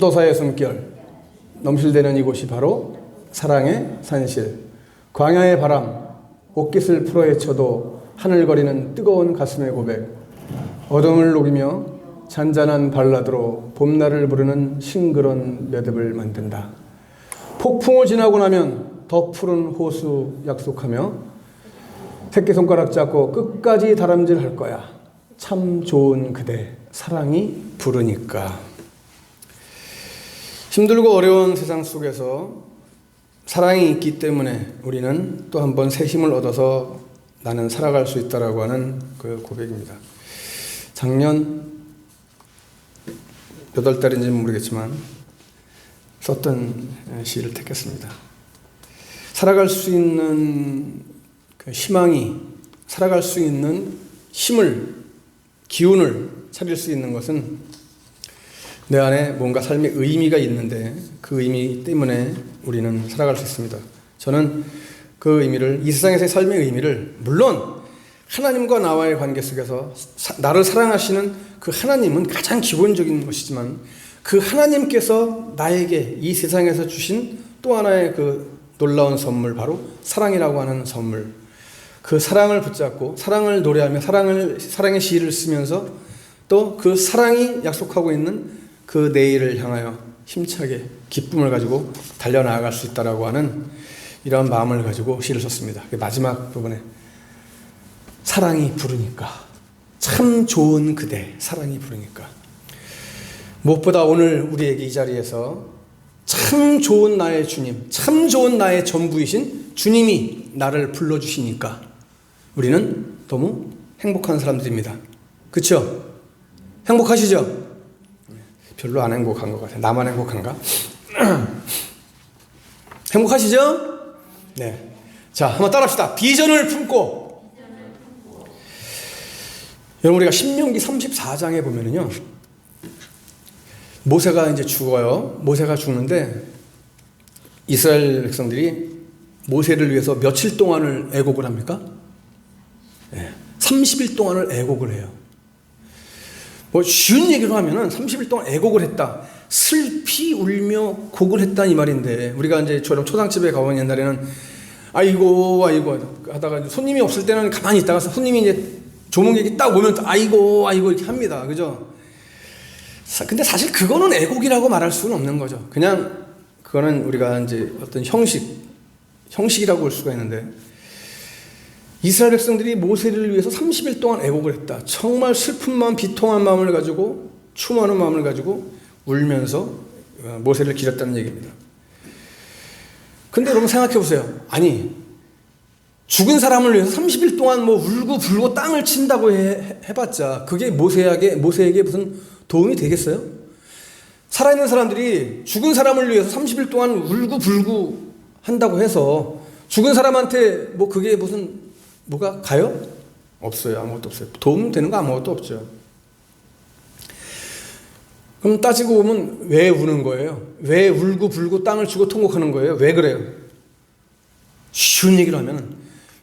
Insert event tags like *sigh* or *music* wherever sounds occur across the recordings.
도사의 숨결 넘실대는 이곳이 바로 사랑의 산실. 광야의 바람 옷깃을 풀어헤쳐도 하늘거리는 뜨거운 가슴의 고백. 어둠을 녹이며 잔잔한 발라드로 봄날을 부르는 싱그런 매듭을 만든다. 폭풍을 지나고 나면 더 푸른 호수 약속하며 새끼손가락 잡고 끝까지 다람질 할 거야. 참 좋은 그대 사랑이 부르니까 힘들고 어려운 세상 속에서 사랑이 있기 때문에 우리는 또 한 번 새 힘을 얻어서 나는 살아갈 수 있다라고 하는 그 고백입니다. 작년 몇월 달인지는 모르겠지만 썼던 시를 택했습니다. 살아갈 수 있는 그 희망이 살아갈 수 있는 힘을 기운을 차릴 수 있는 것은 내 안에 뭔가 삶의 의미가 있는데 그 의미 때문에 우리는 살아갈 수 있습니다. 저는 그 의미를 이 세상에서의 삶의 의미를 물론 하나님과 나와의 관계 속에서 사, 나를 사랑하시는 그 하나님은 가장 기본적인 것이지만 그 하나님께서 나에게 이 세상에서 주신 또 하나의 그 놀라운 선물 바로 사랑이라고 하는 선물 그 사랑을 붙잡고 사랑을 노래하며 사랑을 사랑의 시를 쓰면서 또 그 사랑이 약속하고 있는 그 내일을 향하여 힘차게 기쁨을 가지고 달려나갈 수 있다라고 하는 이러한 마음을 가지고 시를 썼습니다. 마지막 부분에 사랑이 부르니까 참 좋은 그대 사랑이 부르니까 무엇보다 오늘 우리에게 이 자리에서 참 좋은 나의 주님, 참 좋은 나의 전부이신 주님이 나를 불러주시니까 우리는 너무 행복한 사람들입니다. 그렇죠? 행복하시죠? 별로 안 행복한 것 같아요. 나만 행복한가? *clears throat* 행복하시죠? 네. 자, 한번 따라 합시다. 비전을 품고. 여러분, 우리가 신명기 34장에 보면은요, 모세가 이제 죽어요. 모세가 죽는데, 이스라엘 백성들이 모세를 위해서 며칠 동안을 애곡을 합니까? 네. 30일 동안을 애곡을 해요. 뭐 쉬운 얘기로 하면은 30일 동안 애곡을 했다. 슬피 울며 곡을 했다 이 말인데 우리가 이제 저런 초상집에 가보면 옛날에는 아이고 아이고 하다가 손님이 없을 때는 가만히 있다가 손님이 이제 조문객이 딱 오면 또 아이고 아이고 이렇게 합니다. 그죠? 근데 사실 그거는 애곡이라고 말할 수는 없는 거죠. 그냥 그거는 우리가 이제 어떤 형식 형식이라고 볼 수가 있는데 이스라엘 백성들이 모세를 위해서 30일 동안 애곡을 했다. 정말 슬픈 마음, 비통한 마음을 가지고 추모하는 마음을 가지고 울면서 모세를 기렸다는 얘기입니다. 근데 여러분 생각해 보세요. 아니 죽은 사람을 위해서 30일 동안 뭐 울고 불고 땅을 친다고 해, 해봤자 그게 모세에게 모세에게 무슨 도움이 되겠어요? 살아있는 사람들이 죽은 사람을 위해서 30일 동안 울고 불고 한다고 해서 죽은 사람한테 뭐 그게 무슨 뭐가 가요? 없어요. 아무것도 없어요. 도움 되는 거 아무것도 없죠. 그럼 따지고 보면 왜 우는 거예요? 왜 울고 불고 땅을 치고 통곡하는 거예요? 왜 그래요? 쉬운 얘기를 하면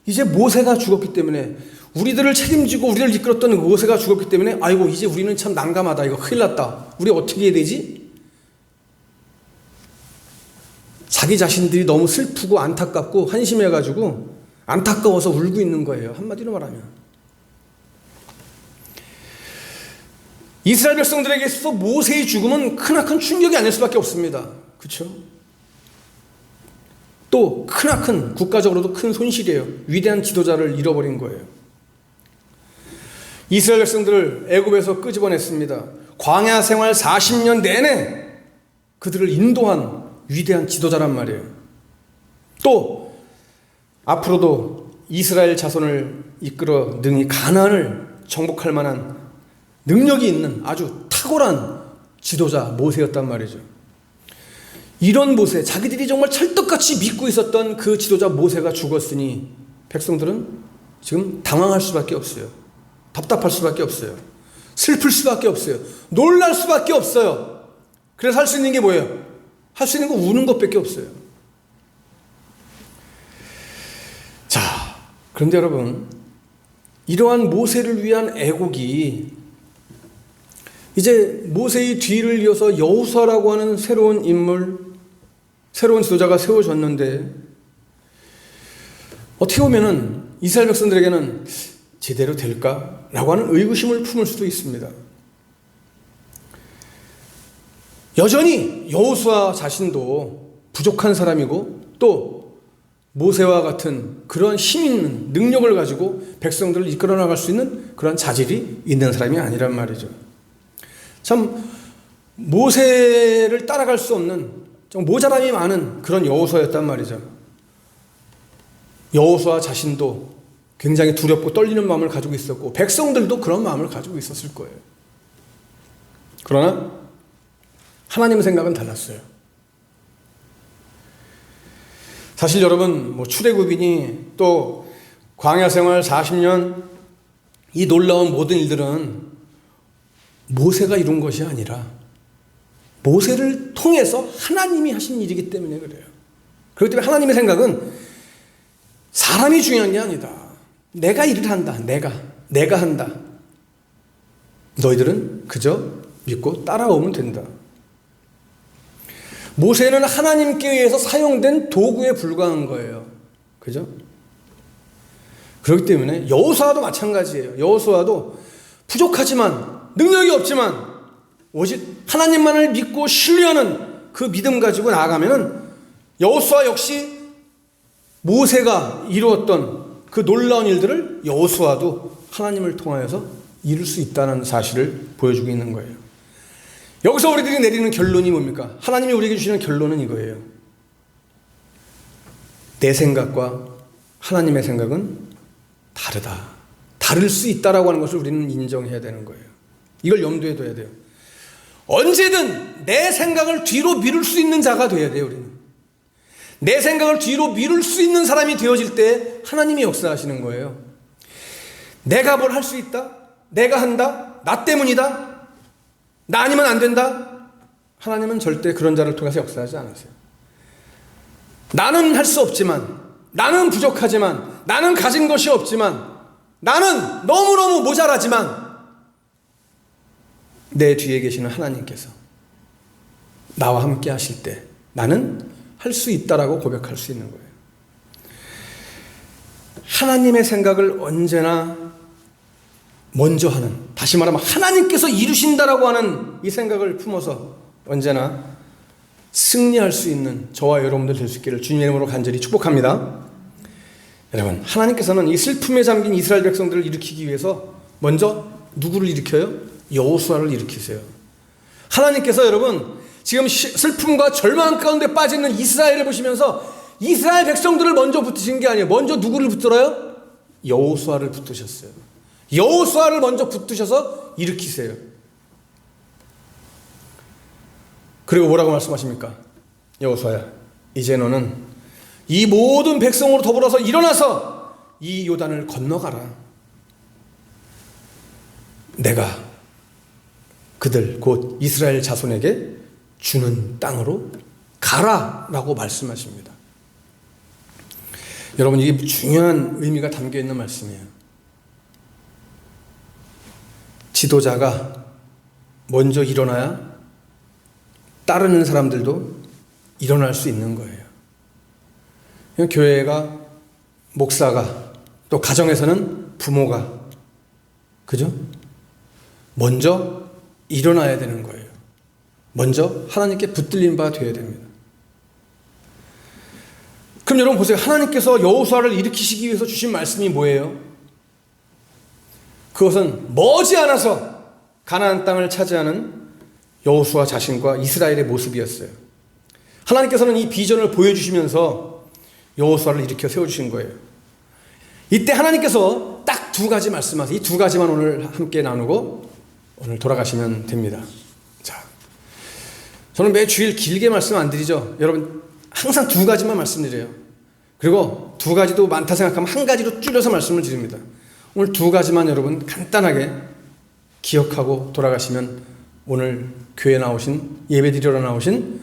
이제 모세가 죽었기 때문에 우리들을 책임지고 우리를 이끌었던 모세가 죽었기 때문에 아이고 이제 우리는 참 난감하다. 이거 큰일 났다. 우리 어떻게 해야 되지? 자기 자신들이 너무 슬프고 안타깝고 한심해가지고 안타까워서 울고 있는 거예요. 한마디로 말하면. 이스라엘 백성들에게 있어서 모세의 죽음은 크나큰 충격이 아닐 수밖에 없습니다. 그렇죠? 또 크나큰 국가적으로도 큰 손실이에요. 위대한 지도자를 잃어버린 거예요. 이스라엘 백성들을 애굽에서 끄집어냈습니다. 광야 생활 40년 내내 그들을 인도한 위대한 지도자란 말이에요. 또 앞으로도 이스라엘 자손을 이끌어 능히 가나안을 정복할 만한 능력이 있는 아주 탁월한 지도자 모세였단 말이죠. 이런 모세, 자기들이 정말 찰떡같이 믿고 있었던 그 지도자 모세가 죽었으니 백성들은 지금 당황할 수밖에 없어요. 답답할 수밖에 없어요. 슬플 수밖에 없어요. 놀랄 수밖에 없어요. 그래서 할 수 있는 게 뭐예요? 할 수 있는 거 우는 것밖에 없어요. 자, 그런데 여러분, 이러한 모세를 위한 애곡이 이제 모세의 뒤를 이어서 여호수아라고 하는 새로운 인물, 새로운 지도자가 세워졌는데 어떻게 보면은 이스라엘 백성들에게는 제대로 될까라고 하는 의구심을 품을 수도 있습니다. 여전히 여호수아 자신도 부족한 사람이고 또 모세와 같은 그런 힘 있는 능력을 가지고 백성들을 이끌어 나갈 수 있는 그런 자질이 있는 사람이 아니란 말이죠. 참 모세를 따라갈 수 없는 좀 모자람이 많은 그런 여호수아였단 말이죠. 여호수아 자신도 굉장히 두렵고 떨리는 마음을 가지고 있었고 백성들도 그런 마음을 가지고 있었을 거예요. 그러나 하나님의 생각은 달랐어요. 사실 여러분 뭐 출애굽이니 또 광야 생활 40년 이 놀라운 모든 일들은 모세가 이룬 것이 아니라 모세를 통해서 하나님이 하신 일이기 때문에 그래요. 그렇기 때문에 하나님의 생각은 사람이 중요한 게 아니다. 내가 일을 한다. 내가. 내가 한다. 너희들은 그저 믿고 따라오면 된다. 모세는 하나님께 의해서 사용된 도구에 불과한 거예요. 그죠? 그렇기 때문에 여호수아도 마찬가지예요. 여호수아도 부족하지만 능력이 없지만 오직 하나님만을 믿고 신뢰하는 그 믿음 가지고 나아가면은 여호수아 역시 모세가 이루었던 그 놀라운 일들을 여호수아도 하나님을 통하여서 이룰 수 있다는 사실을 보여주고 있는 거예요. 여기서 우리들이 내리는 결론이 뭡니까? 하나님이 우리에게 주시는 결론은 이거예요. 내 생각과 하나님의 생각은 다르다. 다를 수 있다라고 하는 것을 우리는 인정해야 되는 거예요. 이걸 염두에 둬야 돼요. 언제든 내 생각을 뒤로 미룰 수 있는 자가 돼야 돼요, 우리는. 내 생각을 뒤로 미룰 수 있는 사람이 되어질 때 하나님이 역사하시는 거예요. 내가 뭘 할 수 있다? 내가 한다? 나 때문이다? 나 아니면 안 된다? 하나님은 절대 그런 자를 통해서 역사하지 않으세요. 나는 할 수 없지만, 나는 부족하지만, 나는 가진 것이 없지만, 나는 너무너무 모자라지만, 내 뒤에 계시는 하나님께서 나와 함께 하실 때 나는 할 수 있다라고 고백할 수 있는 거예요. 하나님의 생각을 언제나 먼저 하는, 다시 말하면 하나님께서 이루신다라고 하는 이 생각을 품어서 언제나 승리할 수 있는 저와 여러분들 될 수 있기를 주님의 이름으로 간절히 축복합니다. 여러분, 하나님께서는 이 슬픔에 잠긴 이스라엘 백성들을 일으키기 위해서 먼저 누구를 일으켜요? 여호수아를 일으키세요. 하나님께서 여러분 지금 슬픔과 절망 가운데 빠져 있는 이스라엘을 보시면서 이스라엘 백성들을 먼저 붙으신 게 아니에요. 먼저 누구를 붙들어요? 여호수아를 붙으셨어요. 여호수아를 먼저 붙으셔서 일으키세요. 그리고 뭐라고 말씀하십니까? 여호수아야, 이제 너는 이 모든 백성으로 더불어서 일어나서 이 요단을 건너가라. 내가 그들 곧 이스라엘 자손에게 주는 땅으로 가라라고 말씀하십니다. 여러분 이게 중요한 의미가 담겨 있는 말씀이에요. 지도자가 먼저 일어나야 따르는 사람들도 일어날 수 있는 거예요. 교회가 목사가 또 가정에서는 부모가 그죠? 먼저 일어나야 되는 거예요. 먼저 하나님께 붙들린 바 되어야 됩니다. 그럼 여러분 보세요. 하나님께서 여호수아를 일으키시기 위해서 주신 말씀이 뭐예요? 그것은 머지않아서 가나안 땅을 차지하는 여호수아 자신과 이스라엘의 모습이었어요. 하나님께서는 이 비전을 보여주시면서 여호수아를 일으켜 세워주신 거예요. 이때 하나님께서 딱 두 가지 말씀하세요. 이 두 가지만 오늘 함께 나누고 오늘 돌아가시면 됩니다. 자, 저는 매 주일 길게 말씀 안 드리죠. 여러분 항상 두 가지만 말씀드려요. 그리고 두 가지도 많다 생각하면 한 가지로 줄여서 말씀을 드립니다. 오늘 두 가지만 여러분 간단하게 기억하고 돌아가시면 오늘 교회 나오신 예배 드리러 나오신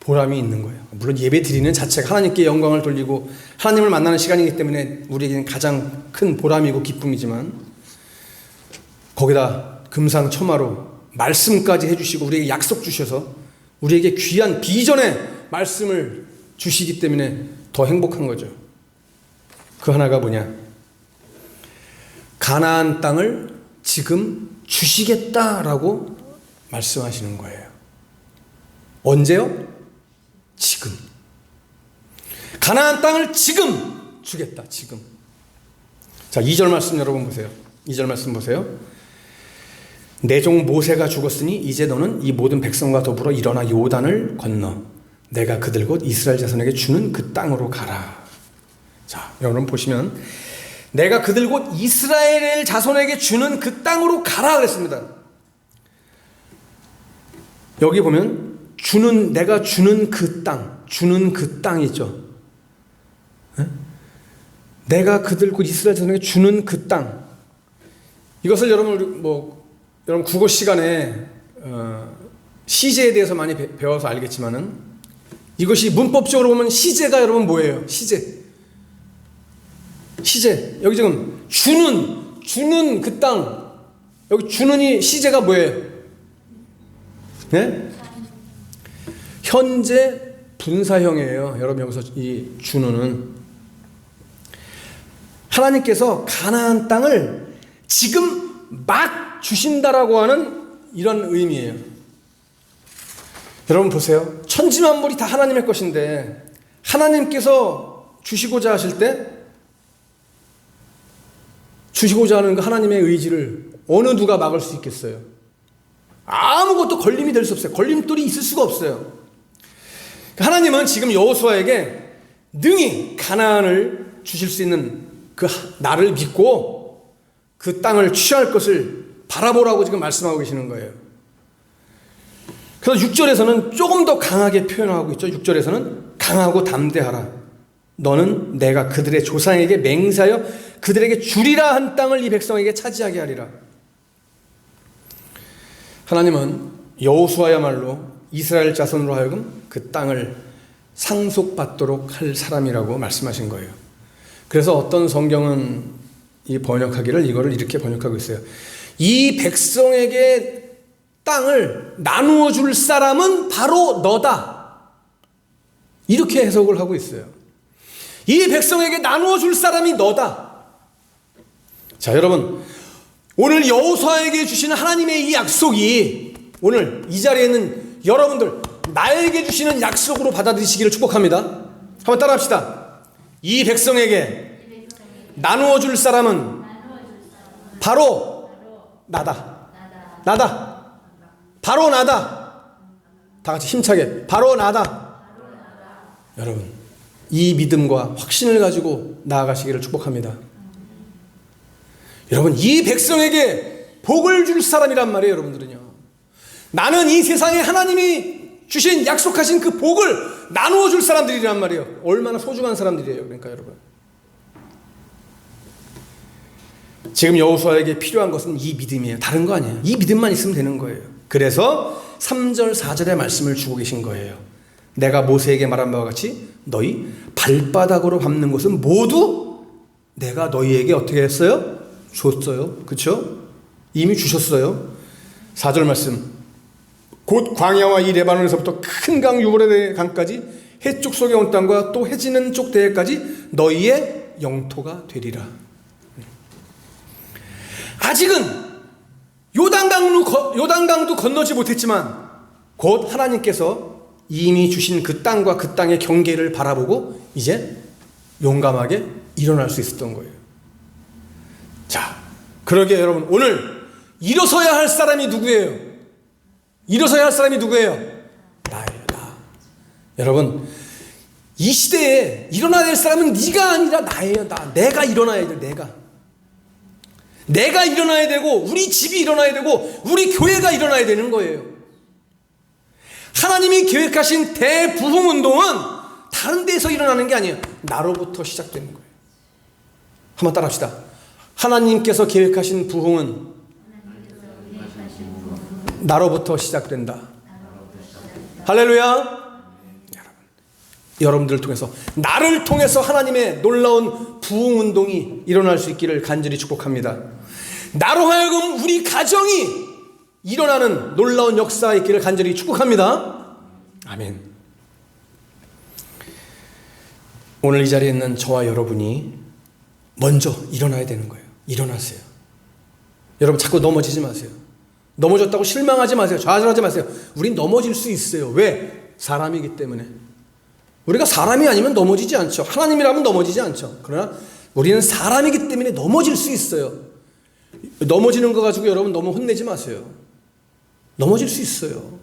보람이 있는 거예요. 물론 예배 드리는 자체가 하나님께 영광을 돌리고 하나님을 만나는 시간이기 때문에 우리에게는 가장 큰 보람이고 기쁨이지만 거기다 금상첨화로 말씀까지 해주시고 우리에게 약속 주셔서 우리에게 귀한 비전의 말씀을 주시기 때문에 더 행복한 거죠. 그 하나가 뭐냐? 가나안 땅을 지금 주시겠다라고 말씀하시는 거예요. 언제요? 지금. 가나안 땅을 지금 주겠다. 지금. 자, 2절 말씀 여러분 보세요. 2절 말씀 보세요. 내종 모세가 죽었으니 이제 너는 이 모든 백성과 더불어 일어나 요단을 건너 내가 그들 곧 이스라엘 자손에게 주는 그 땅으로 가라. 자, 여러분 보시면 내가 그들 곧 이스라엘 자손에게 주는 그 땅으로 가라 그랬습니다. 여기 보면 주는 내가 주는 그 땅, 주는 그땅 있죠. 예? 내가 그들 곧 이스라엘 자손에게 주는 그 땅. 이것을 여러분 뭐 여러분 국어 시간에 어, 시제에 대해서 많이 배, 배워서 알겠지만은 이것이 문법적으로 보면 시제가 여러분 뭐예요? 시제. 시제. 여기 지금 주는 주는 그 땅. 여기 주는이 시제가 뭐예요? 네? 현재 분사형이에요. 여러분 여기서 이 주는은 하나님께서 가나안 땅을 지금 막 주신다라고 하는 이런 의미예요. 여러분 보세요. 천지 만물이 다 하나님의 것인데 하나님께서 주시고자 하실 때 주시고자 하는 그 하나님의 의지를 어느 누가 막을 수 있겠어요? 아무것도 걸림이 될 수 없어요. 걸림돌이 있을 수가 없어요. 하나님은 지금 여호수아에게 능히 가나안을 주실 수 있는 그 나를 믿고 그 땅을 취할 것을 바라보라고 지금 말씀하고 계시는 거예요. 그래서 6절에서는 조금 더 강하게 표현하고 있죠. 6절에서는 강하고 담대하라. 너는 내가 그들의 조상에게 맹세하여 그들에게 주리라 한 땅을 이 백성에게 차지하게 하리라. 하나님은 여호수아야말로 이스라엘 자손으로 하여금 그 땅을 상속받도록 할 사람이라고 말씀하신 거예요. 그래서 어떤 성경은 이 번역하기를 이거를 이렇게 번역하고 있어요. 이 백성에게 땅을 나누어 줄 사람은 바로 너다. 이렇게 해석을 하고 있어요. 이 백성에게 나누어 줄 사람이 너다. 자, 여러분. 오늘 여호수아에게 주시는 하나님의 이 약속이 오늘 이 자리에 있는 여러분들 나에게 주시는 약속으로 받아들이시기를 축복합니다. 한번 따라합시다. 이 백성에게 나누어 줄 사람은 바로 나다. 나다. 바로 나다. 다 같이 힘차게 바로 나다. 여러분 이 믿음과 확신을 가지고 나아가시기를 축복합니다. 여러분 이 백성에게 복을 줄 사람이란 말이에요, 여러분들은요. 나는 이 세상에 하나님이 주신 약속하신 그 복을 나누어 줄 사람들이란 말이에요. 얼마나 소중한 사람들이에요, 그러니까 여러분. 지금 여호수아에게 필요한 것은 이 믿음이에요. 다른 거 아니에요. 이 믿음만 있으면 되는 거예요. 그래서 3절 4절의 말씀을 주고 계신 거예요. 내가 모세에게 말한 바와 같이 너희 발바닥으로 밟는 것은 모두 내가 너희에게 어떻게 했어요? 줬어요. 그렇죠? 이미 주셨어요. 4절 말씀. 곧 광야와 이 레바논에서부터 큰 강 유브라데 강까지 해쪽 속에 온 땅과 또 해지는 쪽 대해까지 너희의 영토가 되리라. 아직은 요단강도 요단강도 건너지 못했지만 곧 하나님께서 이미 주신 그 땅과 그 땅의 경계를 바라보고 이제 용감하게 일어날 수 있었던 거예요. 자, 그러게 여러분 오늘 일어서야 할 사람이 누구예요? 일어서야 할 사람이 누구예요? 나예요, 나. 여러분 이 시대에 일어나야 될 사람은 네가 아니라 나예요, 나. 내가 일어나야 돼, 내가. 내가 일어나야 되고 우리 집이 일어나야 되고 우리 교회가 일어나야 되는 거예요. 하나님이 계획하신 대부흥 운동은 다른 데서 일어나는 게 아니에요. 나로부터 시작되는 거예요. 한번 따라합시다. 하나님께서 계획하신 부흥은 나로부터 시작된다. 할렐루야. 여러분들을 통해서 나를 통해서 하나님의 놀라운 부흥 운동이 일어날 수 있기를 간절히 축복합니다. 나로 하여금 우리 가정이 일어나는 놀라운 역사가 있기를 간절히 축복합니다. 아멘. 오늘 이 자리에 있는 저와 여러분이 먼저 일어나야 되는 거예요. 일어나세요. 여러분 자꾸 넘어지지 마세요. 넘어졌다고 실망하지 마세요. 좌절하지 마세요. 우린 넘어질 수 있어요. 왜? 사람이기 때문에. 우리가 사람이 아니면 넘어지지 않죠. 하나님이라면 넘어지지 않죠. 그러나 우리는 사람이기 때문에 넘어질 수 있어요. 넘어지는 거 가지고 여러분 너무 혼내지 마세요. 넘어질 수 있어요.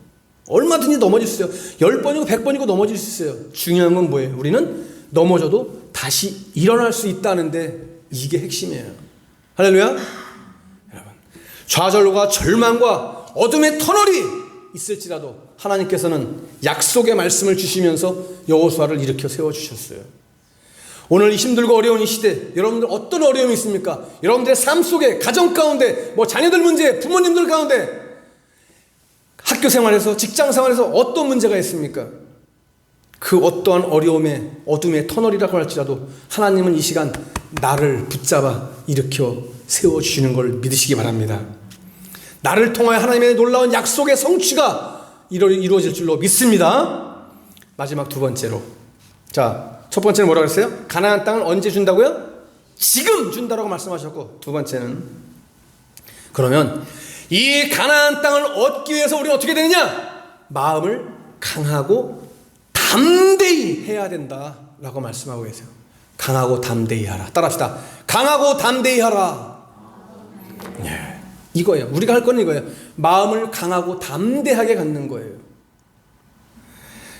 얼마든지 넘어질 수 있어요. 열 번이고 백 번이고 넘어질 수 있어요. 중요한 건 뭐예요? 우리는 넘어져도 다시 일어날 수 있다는데 이게 핵심이에요. 할렐루야? 여러분, 좌절과 절망과 어둠의 터널이 있을지라도 하나님께서는 약속의 말씀을 주시면서 여호수아를 일으켜 세워 주셨어요. 오늘 이 힘들고 어려운 이 시대 여러분들 어떤 어려움이 있습니까? 여러분들의 삶 속에 가정 가운데 뭐 자녀들 문제, 부모님들 가운데 학교 생활에서 직장 생활에서 어떤 문제가 있습니까? 그 어떠한 어려움의 어둠의 터널이라고 할지라도 하나님은 이 시간 나를 붙잡아 일으켜 세워 주시는 걸 믿으시기 바랍니다. 나를 통하여 하나님의 놀라운 약속의 성취가 이루- 이루어질 줄로 믿습니다. 마지막 두 번째로. 자, 첫 번째는 뭐라고 했어요? 가나안 땅을 언제 준다고요? 지금 준다라고 말씀하셨고, 두 번째는 그러면 이 가나안 땅을 얻기 위해서 우리는 어떻게 되느냐? 마음을 강하고 담대히 해야 된다라고 말씀하고 계세요. 강하고 담대히 하라. 따라합시다. 강하고 담대히 하라. 예. 이거예요. 우리가 할 건 이거예요. 마음을 강하고 담대하게 갖는 거예요.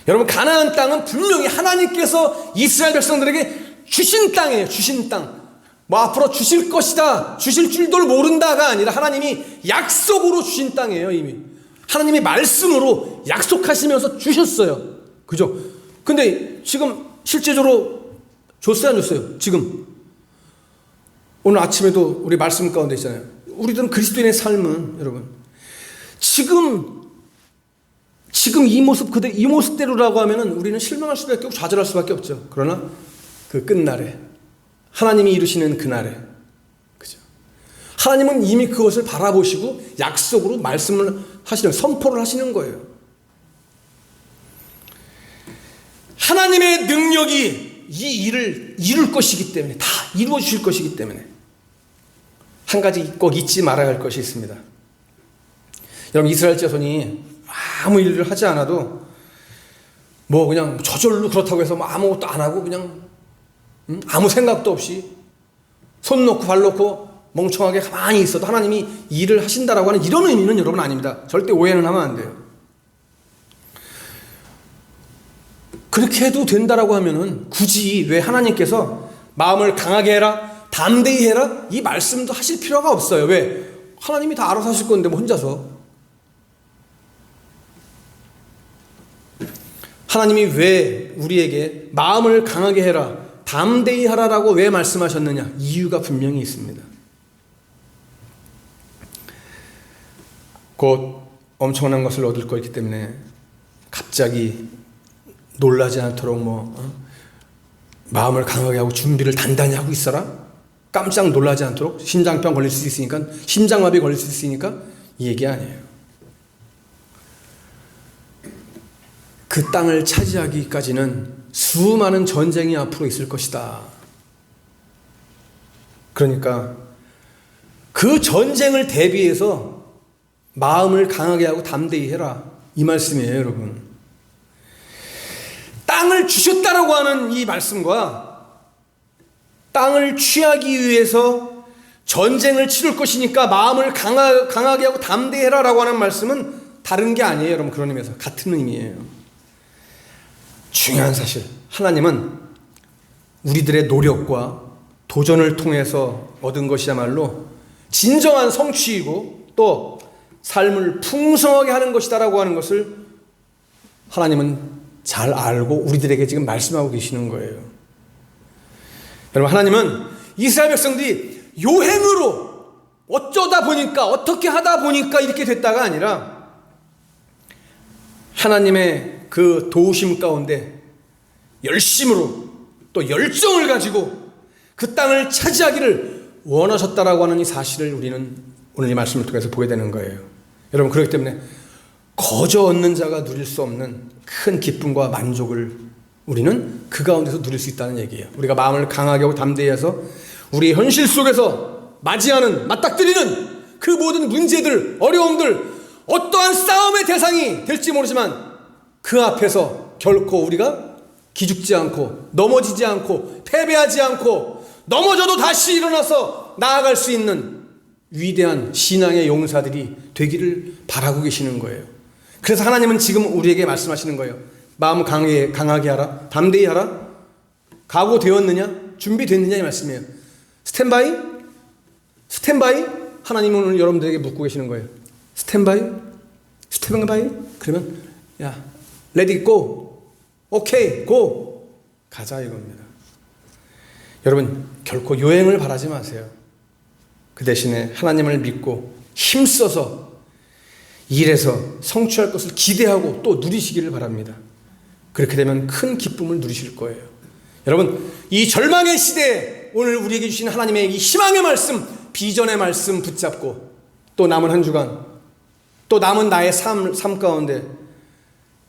여러분 가나안 땅은 분명히 하나님께서 이스라엘 백성들에게 주신 땅이에요. 주신 땅. 뭐 앞으로 주실 것이다. 주실 줄도 모른다가 아니라 하나님이 약속으로 주신 땅이에요, 이미. 하나님이 말씀으로 약속하시면서 주셨어요. 그죠? 근데 지금 실제적으로 줬어요, 안 줬어요? 지금. 오늘 아침에도 우리 말씀 가운데 있잖아요. 우리들은 그리스도인의 삶은 여러분 지금 지금 이 모습 그대 이 모습대로라고 하면은 우리는 실망할 수밖에 없고 좌절할 수밖에 없죠. 그러나 그 끝날에 하나님이 이루시는 그날에 그죠? 하나님은 이미 그것을 바라보시고 약속으로 말씀을 하시는 선포를 하시는 거예요. 하나님의 능력이 이 일을 이룰 것이기 때문에 다 이루어 주실 것이기 때문에 한 가지 꼭 잊지 말아야 할 것이 있습니다. 여러분 이스라엘 자손이 아무 일을 하지 않아도 뭐 그냥 저절로 그렇다고 해서 뭐 아무것도 안 하고 그냥 음? 아무 생각도 없이 손 놓고 발 놓고 멍청하게 가만히 있어도 하나님이 일을 하신다라고 하는 이런 의미는 여러분 아닙니다. 절대 오해는 하면 안 돼요. 그렇게 해도 된다라고 하면은 굳이 왜 하나님께서 마음을 강하게 해라, 담대히 해라 이 말씀도 하실 필요가 없어요. 왜? 하나님이 다 알아서 하실 건데 뭐 혼자서. 하나님이 왜 우리에게 마음을 강하게 해라, 담대히 하라라고 왜 말씀하셨느냐? 이유가 분명히 있습니다. 곧 엄청난 것을 얻을 거기 때문에 갑자기 놀라지 않도록 뭐 어? 마음을 강하게 하고 준비를 단단히 하고 있어라. 깜짝 놀라지 않도록 심장병 걸릴 수 있으니까 심장마비 걸릴 수 있으니까 이 얘기 아니에요. 그 땅을 차지하기까지는 수많은 전쟁이 앞으로 있을 것이다. 그러니까 그 전쟁을 대비해서 마음을 강하게 하고 담대히 해라. 이 말씀이에요, 여러분. 땅을 주셨다라고 하는 이 말씀과 땅을 취하기 위해서 전쟁을 치를 것이니까 마음을 강하, 강하 게 하고 담대해라 라고 하는 말씀은 다른 게 아니에요, 여러분. 그런 의미에서 같은 의미예요. 중요한 사실. 하나님은 우리들의 노력과 도전을 통해서 얻은 것이야말로 진정한 성취이고 또 삶을 풍성하게 하는 것이다라고 하는 것을 하나님은 잘 알고 우리들에게 지금 말씀하고 계시는 거예요. 여러분, 하나님은 이스라엘 백성들이 요행으로 어쩌다 보니까, 어떻게 하다 보니까 이렇게 됐다가 아니라 하나님의 그 도우심 가운데 열심으로 또 열정을 가지고 그 땅을 차지하기를 원하셨다라고 하는 이 사실을 우리는 오늘 이 말씀을 통해서 보게 되는 거예요. 여러분 그렇기 때문에 거저 얻는 자가 누릴 수 없는 큰 기쁨과 만족을 우리는 그 가운데서 누릴 수 있다는 얘기예요. 우리가 마음을 강하게 하고 담대히 해서 우리 현실 속에서 맞이하는 맞닥뜨리는 그 모든 문제들, 어려움들, 어떠한 싸움의 대상이 될지 모르지만 그 앞에서 결코 우리가 기죽지 않고 넘어지지 않고 패배하지 않고 넘어져도 다시 일어나서 나아갈 수 있는 위대한 신앙의 용사들이 되기를 바라고 계시는 거예요. 그래서 하나님은 지금 우리에게 말씀하시는 거예요. 마음 강하게, 강하게 하라. 담대히 하라. 각오되었느냐? 준비됐느냐? 이 말씀이에요. 스탠바이? 스탠바이? 하나님은 오늘 여러분들에게 묻고 계시는 거예요. 스탠바이? 스탠바이? 그러면, 야, 레디 고. 오케이, 고. 가자 이겁니다. 여러분, 결코 요행을 바라지 마세요. 그 대신에 하나님을 믿고 힘써서 일해서 성취할 것을 기대하고 또 누리시기를 바랍니다. 그렇게 되면 큰 기쁨을 누리실 거예요. 여러분, 이 절망의 시대에 오늘 우리에게 주신 하나님의 이 희망의 말씀, 비전의 말씀 붙잡고 또 남은 한 주간, 또 남은 나의 삶, 삶 가운데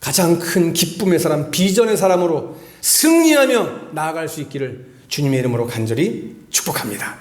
가장 큰 기쁨의 사람, 비전의 사람으로 승리하며 나아갈 수 있기를 주님의 이름으로 간절히 축복합니다.